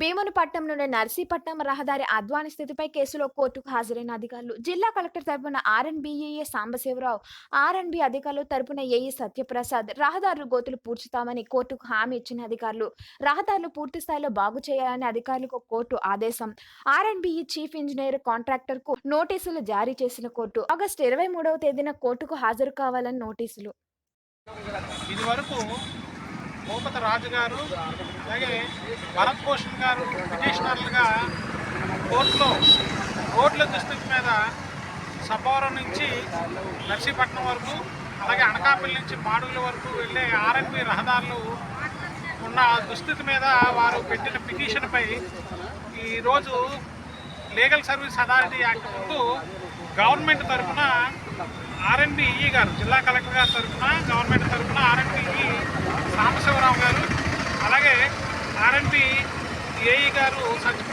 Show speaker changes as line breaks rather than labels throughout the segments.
భీమునిపట్నం నుండి నర్సీపట్నం రహదారి అధ్వాన స్థితిపై కేసులో కోర్టుకు హాజరైన అధికారులు. జిల్లా కలెక్టర్ తరపున ఆర్ఎన్బిఏఏ సాంబశివరావు ఆర్ఎన్బి అధికారులు తరపున ఏఈ సత్యప్రసాద్ రహదారులు గోతులు పూడ్చుతామని కోర్టుకు హామీ ఇచ్చిన అధికారులు. రహదారులు పూర్తి స్థాయిలో బాగు చేయాలని అధికారులకు కోర్టు ఆదేశం. ఆర్ఎన్బిఈ చీఫ్ ఇంజనీర్ కాంట్రాక్టర్కు నోటీసులు జారీ చేసిన కోర్టు. ఆగస్టు ఇరవై మూడవ తేదీన కోర్టుకు హాజరు కావాలని నోటీసులు.
ఇది వరకు భూపతి రాజు గారు అలాగే భరత్ భూషణ్ గారు పిటిషనర్లుగా కోర్టులో రోడ్ల దుస్థితి మీద సబ్బవరం నుంచి నర్సీపట్నం వరకు అలాగే అనకాపల్లి నుంచి మాడుగుల వరకు వెళ్ళే ఆర్ఎన్బి రహదారులు ఉన్న దుస్థితి మీద వారు పెట్టిన పిటిషన్పై ఈరోజు లీగల్ సర్వీస్ అథారిటీ యాక్ట్ ముందు గవర్నమెంట్ తరఫున ఆర్ఎన్బిఈ గారు జిల్లా కలెక్టర్ గారి తరఫున గవర్నమెంట్ తరఫున ఆర్ఎన్బిఈ సాంబశివరావు గారు అలాగే ఆర్ఎన్బి ఏఈ గారు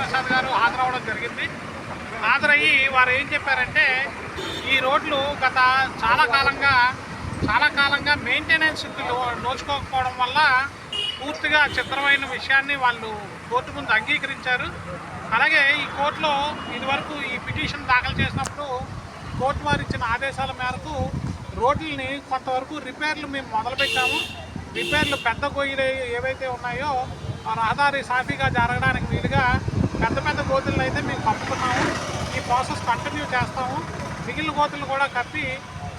సత్యప్రసాద్ గారు హాజరవడం జరిగింది. హాజరయ్యి వారు ఏం చెప్పారంటే ఈ రోడ్లు గత చాలా కాలంగా చాలా కాలంగా మెయింటెనెన్స్ నోచుకోకపోవడం వల్ల పూర్తిగా చిత్రమైన విషయాన్ని వాళ్ళు కోర్టు ముందు అంగీకరించారు. అలాగే ఈ కోర్టులో ఇదివరకు ఈ పిటిషన్ దాఖలు చేసినప్పుడు కోర్టు వారు ఇచ్చిన ఆదేశాల మేరకు రోడ్లని కొంతవరకు రిపేర్లు మేము మొదలుపెట్టాము. రిపేర్లు పెద్ద గొయ్యలు ఏవైతే ఉన్నాయో ఆ రహదారి సాఫీగా జరగడానికి వీలుగా పెద్ద పెద్ద గోతులను అయితే మేము కప్పుతున్నాము ఈ ప్రాసెస్ కంటిన్యూ చేస్తాము. మిగిలిన గోతులు కూడా కప్పి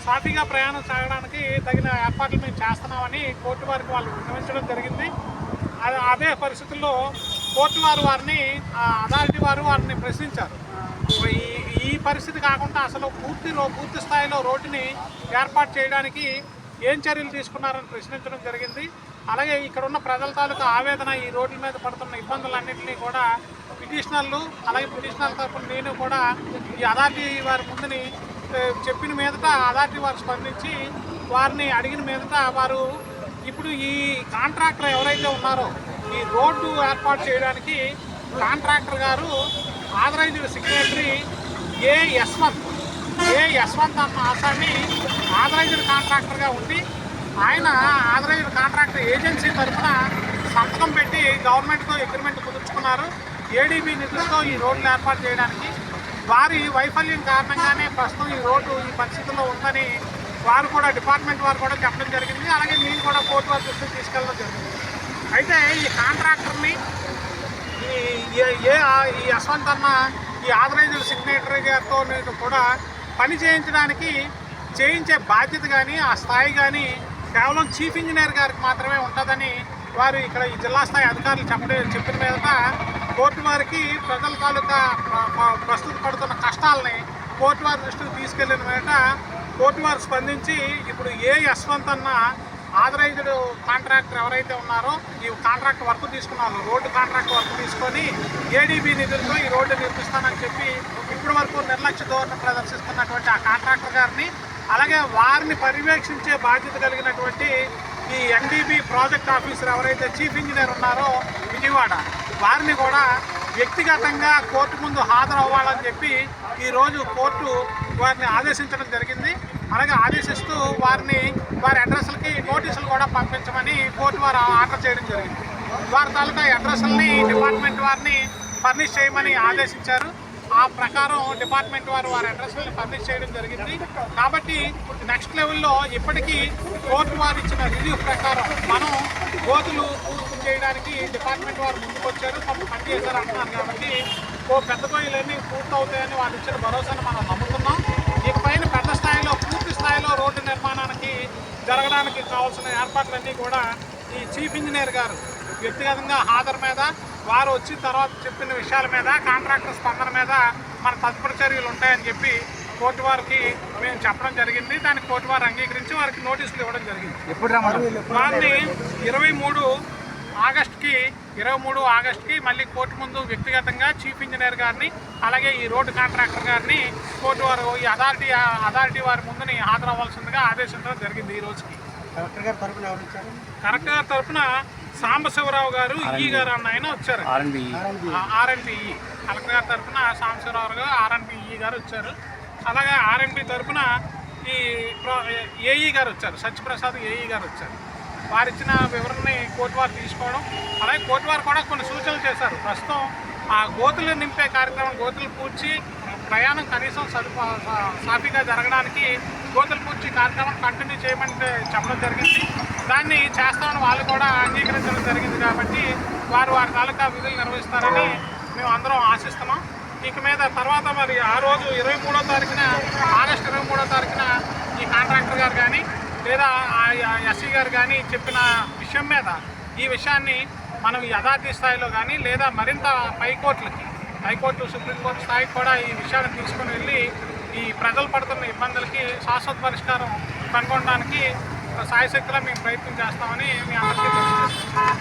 సాఫీగా ప్రయాణం సాగడానికి తగిన ఏర్పాట్లు మేము చేస్తున్నామని కోర్టు వారికి వాళ్ళు విన్నవించడం జరిగింది. అదే అదే పరిస్థితుల్లో కోర్టు వారు వారిని ఆ అథారిటీ వారు వారిని ప్రశ్నించారు. ఈ ఈ పరిస్థితి కాకుండా అసలు పూర్తి పూర్తి స్థాయిలో రోడ్డుని ఏర్పాటు చేయడానికి ఏం చర్యలు తీసుకున్నారని ప్రశ్నించడం జరిగింది. అలాగే ఇక్కడ ఉన్న ప్రజల తాలూకా ఆవేదన ఈ రోడ్ల మీద పడుతున్న ఇబ్బందులన్నింటినీ కూడా పిటిషనర్లు అలాగే పిటిషనర్ల తరఫున నేను కూడా ఈ అథారిటీ వారి ముందుని చెప్పిన మీదట అథారిటీ వారు స్పందించి వారిని అడిగిన మీదట వారు ఇప్పుడు ఈ కాంట్రాక్టర్ ఎవరైతే ఉన్నారో ఈ రోడ్డు ఏర్పాటు చేయడానికి కాంట్రాక్టర్ గారు authorized secretary A Yashwant A Yashwant అన్న ఆసామి ఆథరైజ్డ్ కాంట్రాక్టర్గా ఉండి ఆయన ఆథరైజ్డ్ కాంట్రాక్టర్ ఏజెన్సీ తరఫున సంతకం పెట్టి గవర్నమెంట్తో అగ్రిమెంట్ కుదుర్చుకున్నారు. ఏడీబీ నిధులతో ఈ రోడ్లు ఏర్పాటు చేయడానికి వారి వైఫల్యం కారణంగానే ప్రస్తుతం ఈ రోడ్డు ఈ పరిస్థితుల్లో ఉందని వారు కూడా డిపార్ట్మెంట్ వారు కూడా చెప్పడం జరిగింది. అలాగే నేను కూడా కోర్టు వారి దృష్టికి తీసుకెళ్ళడం జరిగింది. అయితే ఈ కాంట్రాక్టర్ని ఈ ఏ- ఈ యశ్వంత్ అన్న ఈ ఆథరైజ్డ్ సిగ్నేటరీ గారితో కూడా పని చేయించడానికి చేయించే బాధ్యత కానీ ఆ స్థాయి కానీ కేవలం చీఫ్ ఇంజనీర్ గారికి మాత్రమే ఉంటుందని వారు ఇక్కడ ఈ జిల్లా స్థాయి అధికారులు చెప్పడం చెప్పిన మీదట కోర్టు వారికి ప్రజల తాలూకా ప్రస్తుత పడుతున్న కష్టాలని కోర్టు వారి దృష్టికి తీసుకెళ్ళిన మీదట కోర్టు వారు స్పందించి ఇప్పుడు ఏ యశ్వంత్ అన్న ఆథరైజ్డ్ కాంట్రాక్టర్ ఎవరైతే ఉన్నారో ఈ కాంట్రాక్ట్ వర్క్ తీసుకున్నారు రోడ్డు కాంట్రాక్ట్ వర్క్ తీసుకొని ఏడీబీ నిధులతో ఈ రోడ్డు నిర్మిస్తానని చెప్పి ఇప్పటి వరకు నిర్లక్ష్య ధోరణి ప్రదర్శిస్తున్నటువంటి ఆ కాంట్రాక్టర్ గారిని అలాగే వారిని పర్యవేక్షించే బాధ్యత కలిగినటువంటి ఈ ఎన్డీబీ ప్రాజెక్ట్ ఆఫీసర్ ఎవరైతే చీఫ్ ఇంజనీర్ ఉన్నారో విజయవాడ వారిని కూడా వ్యక్తిగతంగా కోర్టు ముందు హాజరవ్వాలని చెప్పి ఈరోజు కోర్టు వారిని ఆదేశించడం జరిగింది. అలాగే ఆదేశిస్తూ వారిని వారి అడ్రస్లకి నోటీసులు కూడా పంపించమని కోర్టు వారు ఆర్డర్ చేయడం జరిగింది. వారి తాలూకా అడ్రస్లని డిపార్ట్మెంట్ వారిని ఫర్నిష్ చేయమని ఆదేశించారు. ఆ ప్రకారం డిపార్ట్మెంట్ వారు వారి అడ్రస్లను పబ్లిష్ చేయడం జరిగింది. కాబట్టి నెక్స్ట్ లెవెల్లో ఇప్పటికీ కోర్టు వారు ఇచ్చిన రివ్యూ ప్రకారం మనం గోతులు పూర్తి చేయడానికి డిపార్ట్మెంట్ వారు ముందుకు వచ్చారు కొంత పని అంటున్నారు కాబట్టి ఓ పెద్ద గొయ్యలన్నీ పూర్తవుతాయని వాళ్ళు ఇచ్చిన భరోసాను మనం నమ్ముతున్నాం. ఇకపైన పెద్ద స్థాయిలో పూర్తి స్థాయిలో రోడ్డు నిర్మాణానికి జరగడానికి కావాల్సిన ఏర్పాట్లన్నీ కూడా ఈ చీఫ్ ఇంజనీర్ గారు వ్యక్తిగతంగా హాజరు మీద వారు వచ్చిన తర్వాత చెప్పిన విషయాల మీద కాంట్రాక్టర్ స్పందన మీద మన తదుపరి చర్యలు ఉంటాయని చెప్పి కోర్టు వారికి మేము చెప్పడం జరిగింది. దానికి కోర్టు వారు అంగీకరించి వారికి నోటీసులు ఇవ్వడం జరిగింది.
ఎప్పుడు
వారిని ఇరవై మూడు ఆగస్ట్కి ఇరవై మూడు ఆగస్ట్కి మళ్ళీ కోర్టు ముందు వ్యక్తిగతంగా చీఫ్ ఇంజనీర్ గారిని అలాగే ఈ రోడ్డు కాంట్రాక్టర్ గారిని కోర్టు వారు ఈ అథారిటీ అథారిటీ వారి ముందుని హాజరవ్వాల్సిందిగా ఆదేశించడం జరిగింది ఈ రోజుకి.
కలెక్టర్ గారు ఇచ్చారు?
కరెక్ట్ గారి తరఫున సాంబశివరావు గారు ఈ గారు అన్న ఆయన వచ్చారు. ఆర్ఎన్బిఈ కలెక్టర్ గారి తరఫున సాంబశివరావు గారు ఆర్ఎన్బిఈ గారు వచ్చారు. అలాగే ఆర్ఎన్బి తరఫున ఈ ఏఈ గారు వచ్చారు. సత్యప్రసాద్ ఏఈ గారు వచ్చారు. వారిచ్చిన వివరణని కోర్టు వారు తీసుకోవడం అలాగే కోర్టు వారు కూడా కొన్ని సూచనలు చేశారు. ప్రస్తుతం ఆ గోతులు నింపే కార్యక్రమం గోతులు పూడ్చి ప్రయాణం కనీసం సదుపా సాఫీగా జరగడానికి గోతులు పూడ్చి కార్యక్రమం కంటిన్యూ చేయమని చెప్పడం జరిగింది. దాన్ని చేస్తామని వాళ్ళు కూడా జరిగింది కాబట్టి వారు వారి తాలూకా విధులు నిర్వహిస్తారని మేము అందరం ఆశిస్తున్నాం. ఇక మీద తర్వాత మరి ఆ రోజు ఇరవై మూడో తారీఖున ఆగస్టు ఇరవై మూడో తారీఖున ఈ కాంట్రాక్టర్ గారు కానీ లేదా ఎస్సీ గారు కానీ చెప్పిన విషయం మీద ఈ విషయాన్ని మనం యథార్థి స్థాయిలో కానీ లేదా మరింత పైకోర్టులకి హైకోర్టు సుప్రీంకోర్టు స్థాయికి కూడా ఈ విషయాన్ని తీసుకుని వెళ్ళి ఈ ప్రజలు పడుతున్న ఇబ్బందులకి శాశ్వత పరిష్కారం కనుగొనడానికి సాయశక్తిలో మేము ప్రయత్నం చేస్తామని మీ అందరికీ తెలియజేస్తున్నాం.